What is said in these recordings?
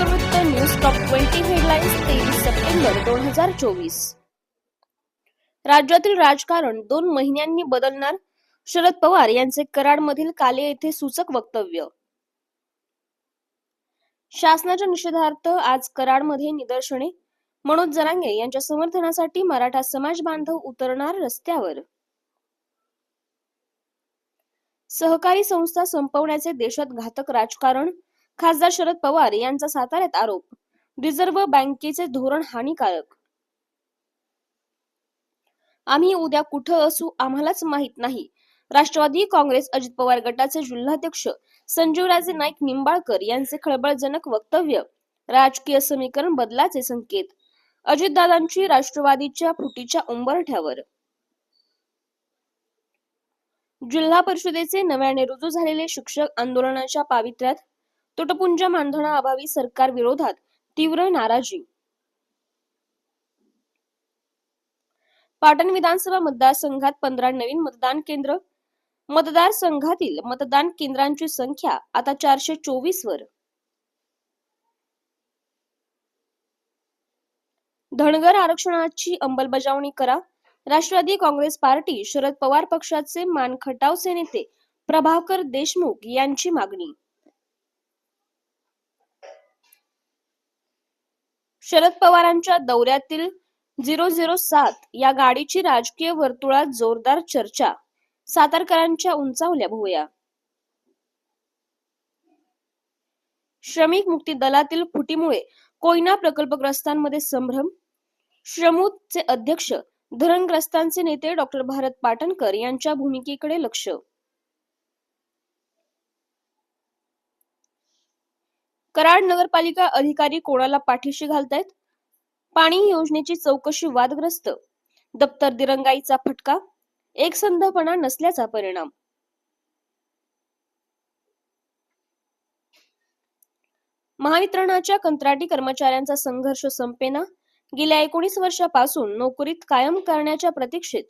वृत्त news top twenty headlines तेवीस September दोन हजार चोवीस. राज्यातील राजकारण दोन महिन्यांनी बदलणार? शरद पवार यांचे कराडमधील काले येथे सूचक वक्तव्य. शासनाच्या निषेधार्थ आज कराडमध्ये निदर्शने. मनोज जरांगे यांच्या समर्थनासाठी मराठा समाज बांधव उतरणार रस्त्यावर. सहकारी संस्था संपवण्याचे देशात घातक राजकारण. खासदार शरद पवार यांचा साताऱ्यात आरोप. रिझर्व्ह बँकेचे धोरण हानिकारक. आम्ही उद्या कुठं असू आम्हालाच माहीत नाही. राष्ट्रवादी काँग्रेस अजित पवार गटाचे जिल्हाध्यक्ष संजीवराजे नाईक निंबाळकर यांचे खळबळजनक वक्तव्य. राजकीय समीकरण बदलाचे संकेत. अजितदादांची राष्ट्रवादीच्या फुटीच्या उंबरठ्यावर. जिल्हा परिषदेचे नव्याने रुजू झालेले शिक्षक आंदोलनाच्या पावित्र्यात तुटपुंज मानधनाअभावी सरकार विरोधात तीव्र नाराजी. पाटण विधानसभा मतदारसंघात पंधरा नवीन मतदान केंद्र. मतदारसंघातील मतदान केंद्रांची संख्या आता चारशे चोवीस वर. धनगर आरक्षणाची अंमलबजावणी करा. राष्ट्रवादी काँग्रेस पार्टी शरद पवार पक्षाचे मानखटावचे नेते प्रभाकर देशमुख यांची मागणी. शरद पवारांच्या दौऱ्यातील झिरो झिरो सात या गाडीची राजकीय वर्तुळात जोरदार चर्चा. सातारकरांच्या उंचावल्या भूया श्रमिक मुक्ती दलातील फुटीमुळे कोयना प्रकल्पग्रस्तांमध्ये संभ्रम. श्रमूतचे अध्यक्ष धरणग्रस्तांचे नेते डॉक्टर भारत पाटणकर यांच्या भूमिकेकडे लक्ष. कराड नगरपालिका अधिकारी कोणाला पाठीशी घालतायत? पाणी योजनेची चौकशी वादग्रस्त. दप्तर दिरंगाईचा फटका. एकसंधपणा नसल्याचा परिणाम. महावितरणाच्या कंत्राटी कर्मचाऱ्यांचा संघर्ष संपेना. गेल्या एकोणीस वर्षापासून नोकरीत कायम करण्याच्या प्रतीक्षेत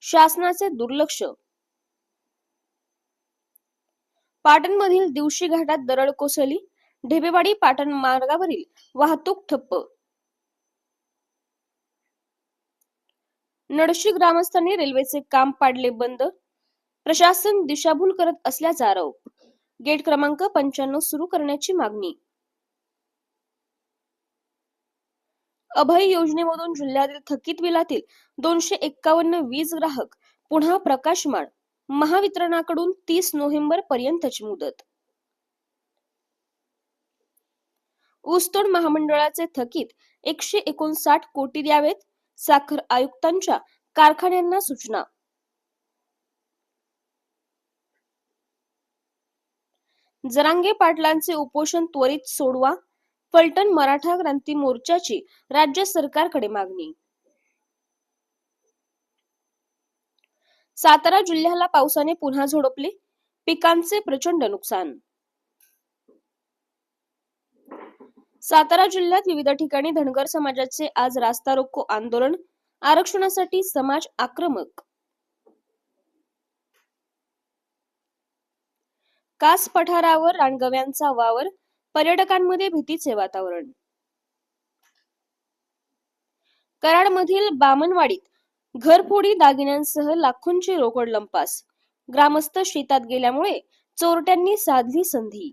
शासनाचे दुर्लक्ष. पाटणमधील दिवशी घाटात दरड कोसळली. ढेबेवाडी पाटण मार्गावरील वाहतूक ठप्प. नडशी ग्रामस्थांनी रेल्वेचे काम पाडले बंद. प्रशासन दिशाभूल करत असल्याचा आरोप. गेट क्रमांक पंच्याण्णव सुरू करण्याची मागणी. अभय योजनेमधून जिल्ह्यातील थकीत बिलातील दोनशे एक्कावन्न वीज ग्राहक पुन्हा प्रकाशमान महावितरणाकडून तीस नोव्हेंबर पर्यंतची मुदत. ऊसतोड महामंडळाचे थकीत एकशे एकोणसाठ कोटी द्यावेत साखर आयुक्तांच्या कारखान्यांना सूचना. जरांगे पाटलांचे उपोषण त्वरित सोडवा फलटण मराठा क्रांती मोर्चाची राज्य सरकारकडे मागणी. सातारा जिल्ह्याला पावसाने पुन्हा झोडपले पिकांचे प्रचंड नुकसान. सातारा जिल्ह्यात विविध ठिकाणी धनगर समाजाचे आज रास्ता रोको आंदोलन आरक्षणासाठी समाज आक्रमक. कास पठारावर रानगव्यांचा वावर पर्यटकांमध्ये भीतीचे वातावरण. कराडमधील बामनवाडीत घरफोडी दागिन्यांसह लाखोंची रोकड लंपास. ग्रामस्थ शेतात गेल्यामुळे चोरट्यांनी साधली संधी.